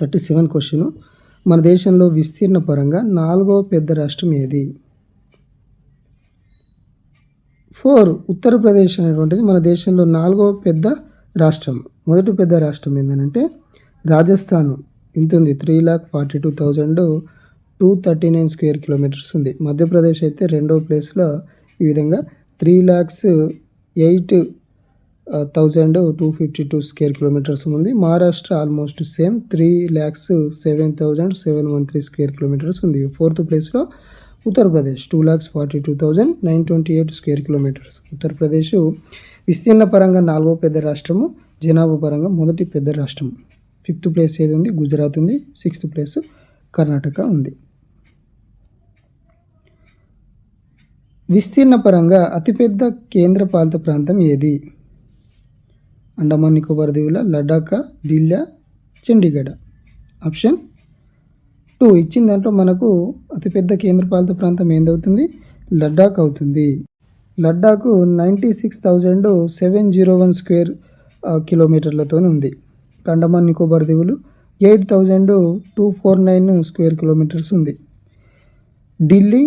Thirty seven question. మన దేశంలో విస్తీర్ణ పరంగా నాలుగవ పెద్ద రాష్ట్రం ఏది? ఫోర్ ఉత్తరప్రదేశ్ అనేటువంటిది మన దేశంలో నాలుగవ పెద్ద రాష్ట్రం. మొదటి పెద్ద రాష్ట్రం ఏంటంటే రాజస్థాన్. ఇంత ఉంది. Three lakh forty two thousand two thirty nine square kilometres ఉంది. మధ్యప్రదేశ్ అయితే రెండో ప్లేస్లో ఈ విధంగా three lakhs eight thousand two fifty two square kilometres ఉంది. Maharashtra almost same three lakhs seven thousand seven one three square kilometres ఉంది. Fourth ప్లేస్లో Uttar Pradesh two lakhs forty two thousand nine twenty eight square kilometres Uttar Pradesh విస్తీర్ణ పరంగా నాలుగో పెద్ద రాష్ట్రము జనాభా పరంగా మొదటి పెద్ద రాష్ట్రం ఫిఫ్త్ ప్లేస్ ఏది ఉంది? గుజరాత్ ఉంది. సిక్స్త్ ప్లేస్ కర్ణాటక ఉంది. విస్తీర్ణ పరంగా అతిపెద్ద కేంద్రపాలిత ప్రాంతం ఏది? అండమాన్ నికోబార్ దీవుల లడాఖ్ ఢిల్లీ చండీగఢ. Option two. ఇచ్చిన దాంట్లో మనకు అతిపెద్ద కేంద్రపాలిత ప్రాంతం ఏందవుతుంది? లడ్డాక్ అవుతుంది. Ladakh ninety six thousand seven zero one square కిలోమీటర్లతో ఉంది. అండమాన్ నికోబార్ దీవులు eight thousand two four nine square kilometres ఉంది. Delhi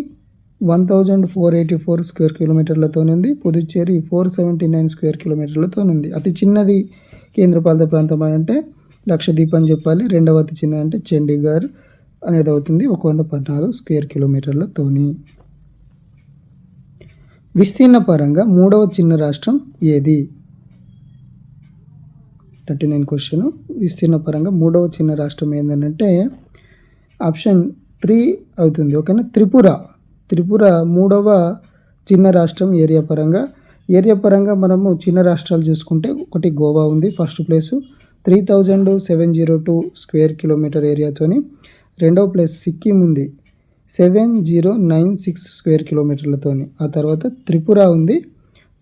one thousand four eighty four square కిలోమీటర్లతోనుంది Puducherry four seventy nine square కిలోమీటర్లతోనుంది అతి చిన్నది కేంద్రపాలిత ప్రాంతం అంటే లక్షద్వీప్ అని చెప్పాలి. రెండవ అతి చిన్నది అంటే చండీగఢ్ అనేది అవుతుంది ఒక వంద పద్నాలుగు స్క్వేర్ కిలోమీటర్లతోని. విస్తీర్ణ పరంగా మూడవ చిన్న రాష్ట్రం ఏది? Thirty nine question. విస్తీర్ణ పరంగా మూడవ చిన్న రాష్ట్రం ఏంటంటే ఆప్షన్ త్రీ అవుతుంది. ఓకేనా? త్రిపుర. త్రిపుర మూడవ చిన్న రాష్ట్రం ఏరియా పరంగా. ఏరియా పరంగా మనము చిన్న రాష్ట్రాలు చూసుకుంటే ఒకటి గోవా ఉంది first place. Three thousand seven zero two square kilometre ఏరియాతోని. రెండవ ప్లేస్ సిక్కిం ఉంది seven zero nine six square కిలోమీటర్లతోని. ఆ తర్వాత త్రిపుర ఉంది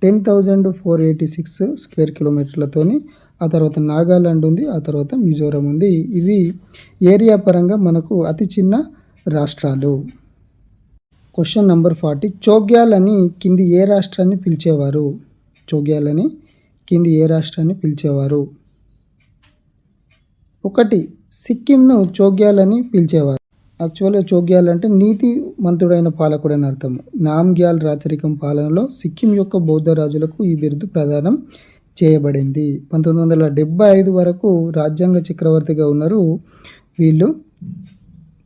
ten thousand four eighty six square కిలోమీటర్లతోని. ఆ తర్వాత నాగాలాండ్ ఉంది ఆ తర్వాత మిజోరం ఉంది. ఇవి ఏరియా పరంగా మనకు అతి చిన్న రాష్ట్రాలు. Question number forty. చోగ్యాల్ అని కింది ఏ రాష్ట్రాన్ని పిలిచేవారు? చోగ్యాల్ అని కింది ఏ రాష్ట్రాన్ని పిలిచేవారు? ఒకటి సిక్కింను చోగ్యాల్ అని పిలిచేవారు. యాక్చువల్గా చోగ్యాల్ అంటే నీతి మంతుడైన పాలకుడు అని అర్థం. నామ్గ్యాల్ రాచరికం పాలనలో సిక్కిం యొక్క బౌద్ధ రాజులకు ఈ బిరుదు ప్రదానం చేయబడింది. పంతొమ్మిది వందల డెబ్బై ఐదు వరకు రాజ్యాంగ చక్రవర్తిగా ఉన్నారు వీళ్ళు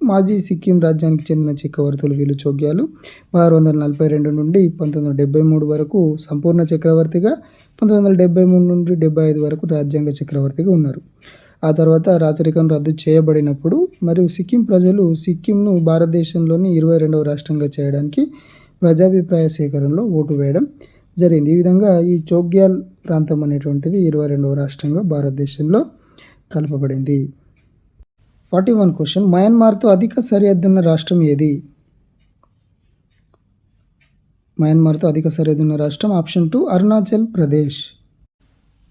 మాజీ సిక్కిం రాజ్యానికి చెందిన చక్రవర్తులు వీళ్ళు చోగ్యాలు. పదహారు వందల నలభై రెండు నుండి పంతొమ్మిది వందల డెబ్బై మూడు వరకు సంపూర్ణ చక్రవర్తిగా పంతొమ్మిది వందల డెబ్బై మూడు నుండి డెబ్బై ఐదు వరకు రాజ్యాంగ చక్రవర్తిగా ఉన్నారు. ఆ తర్వాత రాచరికం రద్దు చేయబడినప్పుడు మరియు సిక్కిం ప్రజలు సిక్కింను భారతదేశంలోని ఇరవై రెండవ రాష్ట్రంగా చేయడానికి ప్రజాభిప్రాయ సేకరణలో ఓటు వేయడం జరిగింది. ఈ విధంగా ఈ చోగ్యాల్ ప్రాంతం అనేటువంటిది ఇరవై రెండవ రాష్ట్రంగా భారతదేశంలో కలపబడింది. Forty one question. మయన్మార్తో అధిక సరిహద్దున్న రాష్ట్రం ఏది? మయన్మార్తో అధిక సరిహద్దున్న రాష్ట్రం ఆప్షన్ టూ అరుణాచల్ ప్రదేశ్.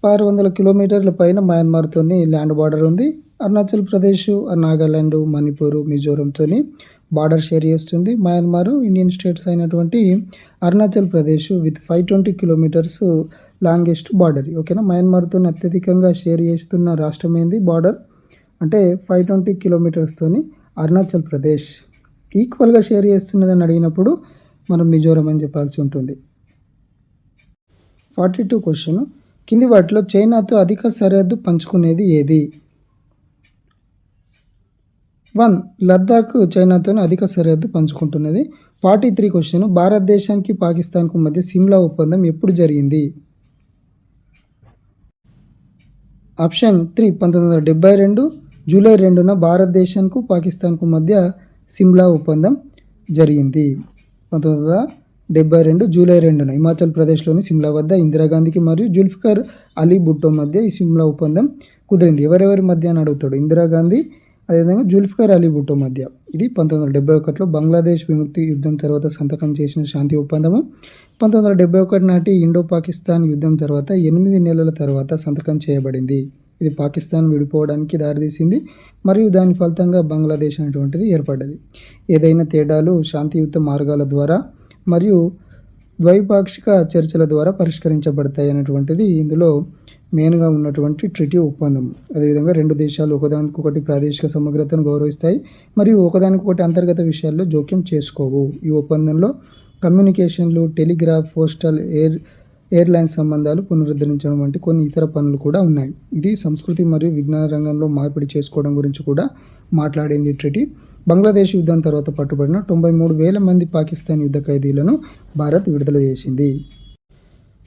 ఆరు వందల కిలోమీటర్ల పైన మయన్మార్తోని ల్యాండ్ బార్డర్ ఉంది. అరుణాచల్ ప్రదేశ్ నాగాలాండ్ మణిపూర్ మిజోరంతో బార్డర్ షేర్ చేస్తుంది. మయన్మార్ ఇండియన్ స్టేట్స్ అయినటువంటి Arunachal Pradesh with five twenty kilometres longest border. ఓకేనా? మయన్మార్తో అత్యధికంగా షేర్ చేస్తున్న రాష్ట్రం ఏంది? బార్డర్ అంటే ఫైవ్ ట్వంటీ కిలోమీటర్స్తోని అరుణాచల్ ప్రదేశ్. ఈక్వల్గా షేర్ చేస్తున్నదని అడిగినప్పుడు మనం మిజోరం అని చెప్పాల్సి ఉంటుంది. ఫార్టీ టూ క్వశ్చన్ కింది వాటిలో చైనాతో అధిక సరిహద్దు పంచుకునేది ఏది? వన్ లద్దాఖ్ చైనాతో అధిక సరిహద్దు పంచుకుంటున్నది. ఫార్టీ త్రీ క్వశ్చన్ భారతదేశానికి పాకిస్తాన్కు మధ్య సిమ్లా ఒప్పందం ఎప్పుడు జరిగింది? ఆప్షన్ త్రీ పంతొమ్మిది వందల డెబ్బై రెండు జూలై రెండున భారతదేశంకు పాకిస్తాన్కు మధ్య సిమ్లా ఒప్పందం జరిగింది. పంతొమ్మిది వందల డెబ్బై రెండు జూలై రెండున హిమాచల్ ప్రదేశ్లోని సిమ్లా వద్ద ఇందిరాగాంధీకి మరియు జుల్ఫికర్ అలీ భుట్టో మధ్య ఈ సిమ్లా ఒప్పందం కుదిరింది. ఎవరెవరి మధ్య అని అడుగుతాడు. ఇందిరాగాంధీ అదేవిధంగా జుల్ఫికర్ అలీ భుట్టో మధ్య. ఇది పంతొమ్మిది వందల డెబ్బై ఒకటిలో బంగ్లాదేశ్ విముక్తి యుద్ధం తర్వాత సంతకం చేసిన శాంతి ఒప్పందము. పంతొమ్మిది వందల డెబ్బై ఒకటి నాటి ఇండో పాకిస్తాన్ యుద్ధం తర్వాత ఎనిమిది నెలల తర్వాత సంతకం చేయబడింది. ఇది పాకిస్తాన్ విడిపోవడానికి దారితీసింది మరియు దాని ఫలితంగా బంగ్లాదేశ్ అనేటువంటిది ఏర్పడ్డది. ఏదైనా తేడాలు శాంతియుత మార్గాల ద్వారా మరియు ద్వైపాక్షిక చర్చల ద్వారా పరిష్కరించబడతాయి అనేటువంటిది ఇందులో మెయిన్గా ఉన్నటువంటి ట్రిటీ ఒప్పందం. అదేవిధంగా రెండు దేశాలు ఒకదానికొకటి ప్రాదేశిక సమగ్రతను గౌరవిస్తాయి మరియు ఒకదానికొకటి అంతర్గత విషయాల్లో జోక్యం చేసుకోవు. ఈ ఒప్పందంలో కమ్యూనికేషన్లు టెలిగ్రాఫ్ పోస్టల్ ఎయిర్ ఎయిర్లైన్ సంబంధాలు పునరుద్ధరించడం వంటి కొన్ని ఇతర పనులు కూడా ఉన్నాయి. ఇది సంస్కృతి మరియు విజ్ఞాన రంగంలో మార్పిడి చేసుకోవడం గురించి కూడా మాట్లాడింది ట్రిటీ. బంగ్లాదేశ్ యుద్ధం తర్వాత పట్టుబడిన తొంభై మూడు వేల మంది పాకిస్తాన్ యుద్ధ ఖైదీలను భారత్ విడుదల చేసింది.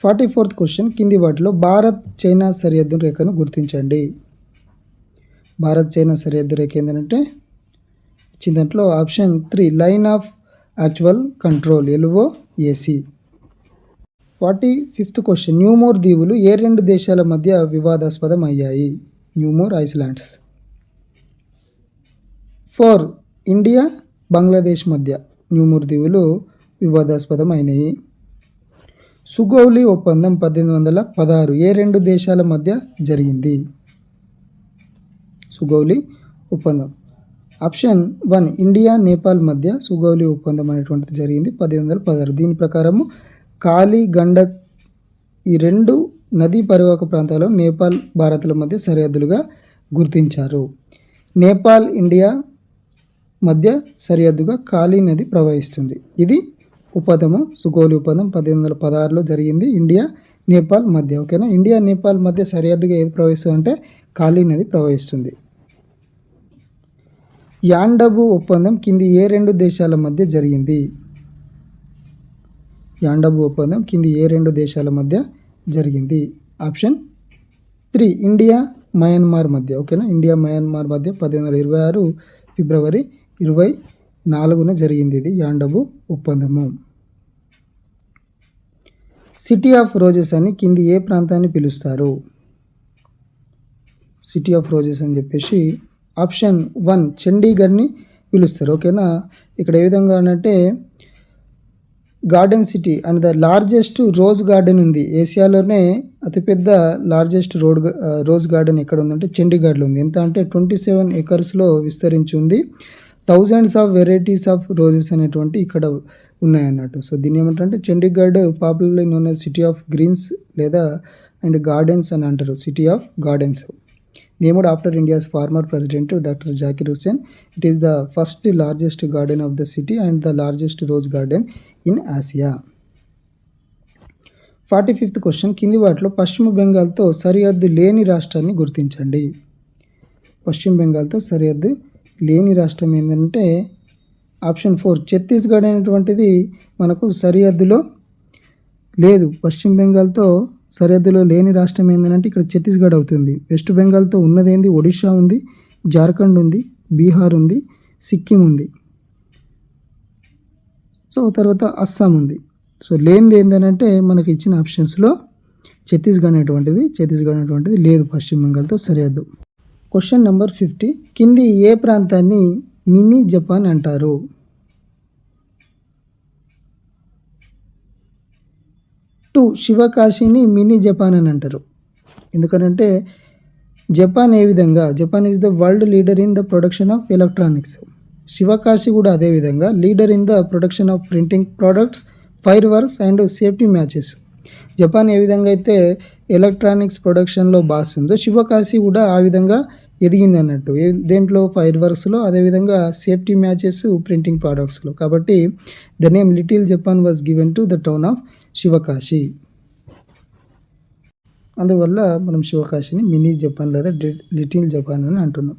ఫార్టీ ఫోర్త్ క్వశ్చన్ కింది వాటిలో భారత్ చైనా సరిహద్దు రేఖను గుర్తించండి. భారత్ చైనా సరిహద్దు రేఖ ఏంటంటే ఇచ్చిన దాంట్లో option three line of actual control L O A C. Forty fifth question. New Moore దీవులు ఏ రెండు దేశాల మధ్య వివాదాస్పదం అయ్యాయి? New Moore islands. Four India Bangladesh మధ్య న్యూమోర్ దీవులు వివాదాస్పదం అయినాయి. సుగౌలి ఒప్పందం పద్దెనిమిది వందల పదహారు ఏ రెండు దేశాల మధ్య జరిగింది? సుగౌలి ఒప్పందం. ఆప్షన్ వన్ ఇండియా నేపాల్ మధ్య సుగౌలి ఒప్పందం అనేటువంటిది జరిగింది పద్దెనిమిది వందల పదహారు. దీని ప్రకారము కాళీ గండక్ ఈ రెండు నదీ పరివాహక ప్రాంతాలు నేపాల్ భారత్ల మధ్య సరిహద్దులుగా గుర్తించారు. నేపాల్ ఇండియా మధ్య సరిహద్దుగా కాళీ నది ప్రవహిస్తుంది. ఇది ఉపదము సుగోలి ఉపదం పద్దెనిమిది వందల పదహారులో జరిగింది. ఇండియా నేపాల్ మధ్య ఓకేనా? ఇండియా నేపాల్ మధ్య సరిహద్దుగా ఏది ప్రవహిస్తుందంటే కాళీ నది ప్రవహిస్తుంది. యాండబు ఒప్పందం కింది ఏ రెండు దేశాల మధ్య జరిగింది? యాండబు ఒప్పందం కింది ఏ రెండు దేశాల మధ్య జరిగింది? ఆప్షన్ త్రీ ఇండియా మయన్మార్ మధ్య. ఓకేనా? ఇండియా మయన్మార్ మధ్య పద్దెనిమిది వందల ఇరవై ఆరు ఫిబ్రవరి ఇరవై నాలుగున జరిగింది ఇది యాండబు ఒప్పందము. సిటీ ఆఫ్ రోజెస్ అని కింది ఏ ప్రాంతాన్ని పిలుస్తారు? సిటీ ఆఫ్ రోజెస్ అని చెప్పేసి ఆప్షన్ వన్ చండీగఢ్ని పిలుస్తారు. ఓకేనా? ఇక్కడ ఏ విధంగా అంటే garden city and the largest rose garden ఉంది. ఏషియాలోనే అతిపెద్ద లార్జెస్ట్ రోడ్ రోజ్ గార్డెన్ ఎక్కడ ఉందంటే చండీగఢ్లో ఉంది. ఎంత అంటే ట్వంటీ సెవెన్ ఎకర్స్లో విస్తరించి ఉంది. Thousands of varieties of roses అనేటువంటి ఇక్కడ ఉన్నాయన్నట్టు. సో దీన్ని ఏమంటే Chandigarh popularly known city of greens లేదా అండ్ గార్డెన్స్ అని అంటారు. City of gardens. Named after India's former president doctor Zakir Hussain it is the first largest garden of the city and the largest rose garden in Asia forty fifth question కింది వాటిలో పశ్చిమ బెంగాల్తో సరిహద్దు లేని రాష్ట్రాన్ని గుర్తించండి. పశ్చిమ బెంగాల్తో సరిహద్దు లేని రాష్ట్రం ఏంటంటే ఆప్షన్ ఫోర్ ఛత్తీస్గఢ్ అనేటువంటిది మనకు సరిహద్దులో లేదు. పశ్చిమ బెంగాల్తో సరిహద్దులో లేని రాష్ట్రం ఏంటంటే ఇక్కడ ఛత్తీస్గఢ్ అవుతుంది. వెస్ట్ బెంగాల్తో ఉన్నదేంది? ఒడిషా ఉంది జార్ఖండ్ ఉంది బీహార్ ఉంది సిక్కిం ఉంది. సో తర్వాత అస్సాం ఉంది. సో లేనిది ఏంటంటే మనకి ఇచ్చిన ఆప్షన్స్లో ఛత్తీస్గఢ్ అనేటువంటిది ఛత్తీస్గఢ్ అనేటువంటిది లేదు పశ్చిమ బెంగాల్తో సరిహద్దు. క్వశ్చన్ నెంబర్ ఫిఫ్టీ కింది ఏ ప్రాంతాన్ని మినీ జపాన్ అంటారు? టూ శివకాశిని మినీ జపాన్ అని అంటారు. ఎందుకనంటే జపాన్ ఏ విధంగా Japan is the world leader in the production of electronics Sivakasi కూడా అదే విధంగా leader in the production of printing products fireworks and safety matches Japan ఏ విధంగా అయితే ఎలక్ట్రానిక్స్ ప్రొడక్షన్లో బాస్తుందో శివకాశి కూడా ఆ విధంగా ఎదిగింది అన్నట్టు. దేంట్లో? ఫైర్ వర్క్స్లో అదేవిధంగా సేఫ్టీ మ్యాచెస్ ప్రింటింగ్ ప్రోడక్ట్స్లో కాబట్టి the name little Japan was given to the town of Sivakasi. అందువల్ల మనం శివకాశిని మినీ జపాన్ లేదా లిటిల్ జపాన్ అని అంటున్నాం.